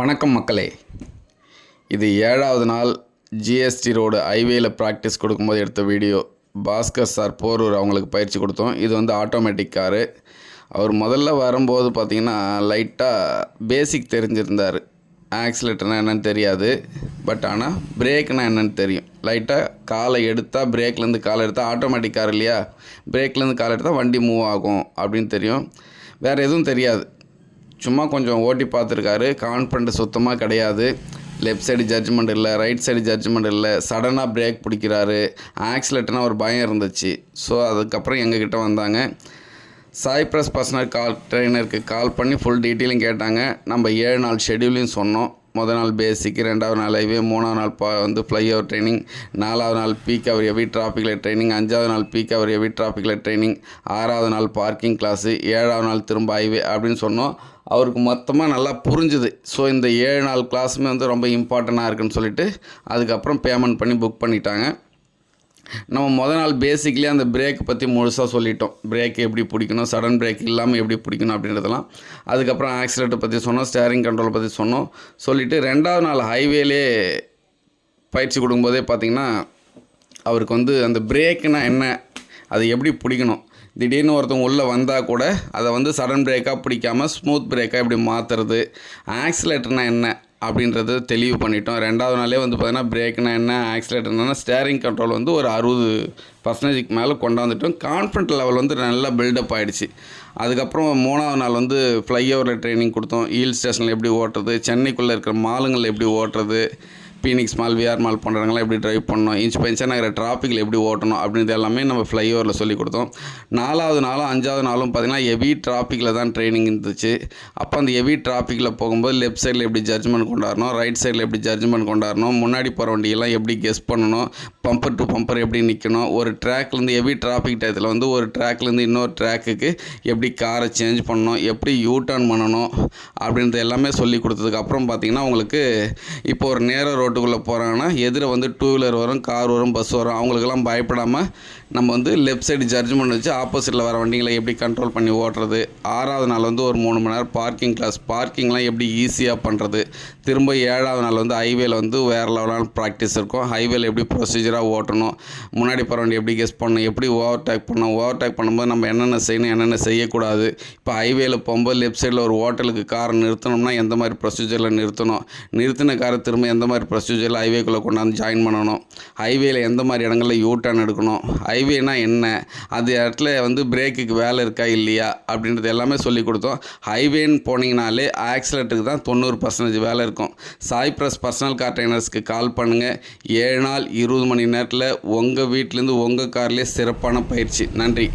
வணக்கம் மக்களே. இது ஏழாவது நாள் ஜிஎஸ்டி ரோடு ஹைவேயில் ப்ராக்டிஸ் கொடுக்கும்போது எடுத்த வீடியோ. பாஸ்கர் சார் போரூர் அவங்களுக்கு பயிற்சி கொடுத்தோம். இது வந்து ஆட்டோமேட்டிக் காரு அவர் முதல்ல வரும்போது பார்த்திங்கன்னா லைட்டாக பேசிக் தெரிஞ்சிருந்தார். ஆக்சிலேட்டர்னா என்னென்னு தெரியாது. பட் ஆனால் பிரேக்னா என்னன்னு தெரியும். லைட்டாக காலை எடுத்தால் பிரேக்லேருந்து காலை எடுத்தால் ஆட்டோமேட்டிக் கார் இல்லையா? பிரேக்லேருந்து காலை எடுத்தால் வண்டி மூவ் ஆகும் அப்படின்னு தெரியும். வேறு எதுவும் தெரியாது. சும்மா கொஞ்சம் ஓட்டி பார்த்துருக்காரு. கான்ஃபிடண்ட் சுத்தமாக கிடையாது. லெஃப்ட் சைடு ஜட்ஜ்மெண்ட் இல்லை ரைட் சைடு ஜட்ஜ்மெண்ட் இல்லை. சடனாக பிரேக் பிடிக்கிறாரு. ஆக்சிலேட்டர்னா ஒரு பயம் இருந்துச்சு. ஸோ அதுக்கப்புறம் எங்ககிட்ட வந்தாங்க. சாய்ப்ரஸ் பர்சனல் கால் ட்ரெயினருக்கு கால் பண்ணி ஃபுல் டீட்டெயிலும் கேட்டாங்க. நம்ம ஏழு நாள் ஷெடியூலையும் சொன்னோம். முதல் நாள் பேசிக் ரெண்டாவது நாள் ஹைவே மூணாவது நாள் பா வந்து ஃப்ளைஓவர் ட்ரைனிங் நாலாவது நாள் பீக் அவர் ஹெவி டிராஃபிக்கில் ட்ரைனிங் அஞ்சாவது நாள் பீக் அவர் ஹெவி டிராஃபிக்கில் ட்ரைனிங் ஆறாவது நாள் பார்க்கிங் கிளாஸு ஏழாவது நாள் திரும்ப ஹைவே அப்படின்னு சொன்னோம். அவருக்கு மொத்தமாக நல்லா புரிஞ்சுது. ஸோ இந்த ஏழு நாள் கிளாஸுமே வந்து ரொம்ப இம்பார்ட்டண்ட்டாக இருக்குன்னு சொல்லிட்டு அதுக்கப்புறம் பேமெண்ட் பண்ணி புக் பண்ணிட்டாங்க. நம்ம முத நாள் பேசிக்லி அந்த பிரேக் பற்றி முழுசாக சொல்லிட்டோம். பிரேக் எப்படி பிடிக்கணும் சடன் பிரேக் இல்லாமல் எப்படி பிடிக்கணும் அப்படின்றதெல்லாம். அதுக்கப்புறம் ஆக்சிலேட்டர் பற்றி சொன்னோம் ஸ்டேரிங் கண்ட்ரோல் பற்றி சொன்னோம். சொல்லிவிட்டு ரெண்டாவது நாள் ஹைவேலே பயிற்சி கொடுக்கும்போதே பார்த்திங்கன்னா அவருக்கு வந்து அந்த பிரேக்குனா என்ன அது எப்படி பிடிக்கணும். திடீர்னு ஒருத்தவங்க உள்ளே வந்தால் கூட அதை வந்து சடன் பிரேக்காக பிடிக்காமல் ஸ்மூத் பிரேக்காக எப்படி மாற்றுறது ஆக்சிலேட்டர்னால் என்ன அப்படின்றது தெளிவு பண்ணிட்டோம். ரெண்டாவது நாளே வந்து பார்த்தீங்கன்னா பிரேக்னா என்ன ஆக்சிலேட்டர்னா ஸ்டேரிங் கண்ட்ரோல் வந்து ஒரு அறுபது பர்சன்டேஜுக்கு மேலே கொண்டாந்துட்டோம் கான்ஃபிடன்ட் லெவல் வந்து நல்லா பில்டப் ஆகிடுச்சு அதுக்கப்புறம் மூணாவது நாள் வந்து ஃப்ளைஓவரில் ட்ரைனிங் கொடுத்தோம். ஹில் ஸ்டேஷனில் எப்படி ஓட்டுறது சென்னைக்குள்ளே இருக்கிற மாலுங்களில் எப்படி ஓட்டுறது பீனிக்ஸ் மால் விஆர் மால் போன்ற இடங்கள்லாம் எப்படி ட்ரைவ் பண்ணணும் இன்ச் பஞ்சா நகர டிராஃபிக்கில் எப்படி ஓட்டணும் அப்படின்றது எல்லாமே நம்ம ஃப்ளைஓவரில் சொல்லி கொடுத்தோம். நாலாவது நாளும் அஞ்சாவது நாளும் பார்த்திங்கன்னா ஹெவி டிராஃபிக்கில் தான் ட்ரைனிங் இருந்துச்சு. அப்போ அந்த ஹெவி டிராஃபிக்கில் போகும்போது லெஃப்ட் சைடில் எப்படி ஜட்ஜ்மெண்ட் கொண்டாடணும் ரைட் சைடில் எப்படி ஜட்ஜ்மெண்ட் கொண்டாடணும் முன்னாடி போகிற வண்டியெல்லாம் எப்படி கெஸ் பண்ணணும் பம்பர் டு பம்பர் எப்படி நிற்கணும் ஒரு ட்ராக்லேருந்து ஹெவி டிராஃபிக் டயத்தில் வந்து ஒரு ட்ராக்லேருந்து இன்னொரு ட்ராக்குக்கு எப்படி காரை சேஞ்ச் பண்ணணும் எப்படி யூ டர்ன் பண்ணணும் அப்படின்றது எல்லாமே சொல்லி கொடுத்ததுக்கப்புறம் பார்த்திங்கன்னா உங்களுக்கு இப்போ ஒரு நேர ரோட்டுக்குள்ளே போகிறாங்கன்னா எதிர வந்து டூ வீலர் வரும் கார் வரும் பஸ் வரும். அவங்களுக்கெல்லாம் பயப்படாமல் நம்ம வந்து லெஃப்ட் சைடு ஜட்ஜ்மெண்ட் வச்சு ஆப்போசிட்டில் வர வண்டிகளை எப்படி கண்ட்ரோல் பண்ணி ஓட்டுறது? ஆறாவது நாள் வந்து ஒரு மூணு மணி நேரம் பார்க்கிங் கிளாஸ் பார்க்கிங்லாம் எப்படி ஈஸியாக பண்ணுறது திரும்ப ஏழாவது நாள் வந்து ஹைவேல வந்து வேறு லெவலான ப்ராக்டிஸ் இருக்கும். ஹைவேல எப்படி ப்ரொசீஜராக ஓட்டணும்? முன்னாடி போகிற வண்டி எப்படி கெஸ் பண்ணணும்? எப்படி ஓவர் டேக் பண்ணணும்? ஓவர் டேக் பண்ணும்போது நம்ம என்னென்ன செய்யணும்? என்னென்ன செய்யக்கூடாது? இப்போ ஹைவேல போகும்போது லெஃப்ட் சைடில் ஒரு ஹோட்டலுக்கு காரை நிறுத்தணும்னா எந்த மாதிரி ப்ரொசீஜரில் நிறுத்தணும்? நிறுத்தின காரை திரும்ப எந்த மாதிரி ப்ரொசீஜரில் ஹைவேக்குள்ளே கொண்டாந்து ஜாயின் பண்ணணும். ஹைவேயில் எந்த மாதிரி இடங்களில் யூ டர்ன் எடுக்கணும்? ஹைவேனா என்ன? அது இடத்துல வந்து பிரேக்குக்கு வேலை இருக்கா இல்லையா? அப்படின்றது எல்லாமே சொல்லி கொடுத்தோம். ஹைவேன்னு போனீங்கனாலே ஆக்சிலேட்டருக்கு தான் தொண்ணூறு பர்சன்டேஜ் வேலை இருக்கும். சாய் ப்ரஸ் பர்சனல் கார் ட்ரைனர்ஸ்க்கு கால் பண்ணுங்கள் ஏழு நாள் இருபது மணி நேரத்தில் உங்கள் வீட்டிலேருந்து உங்கள் கார்லேயே சிறப்பான பயிற்சி. நன்றி.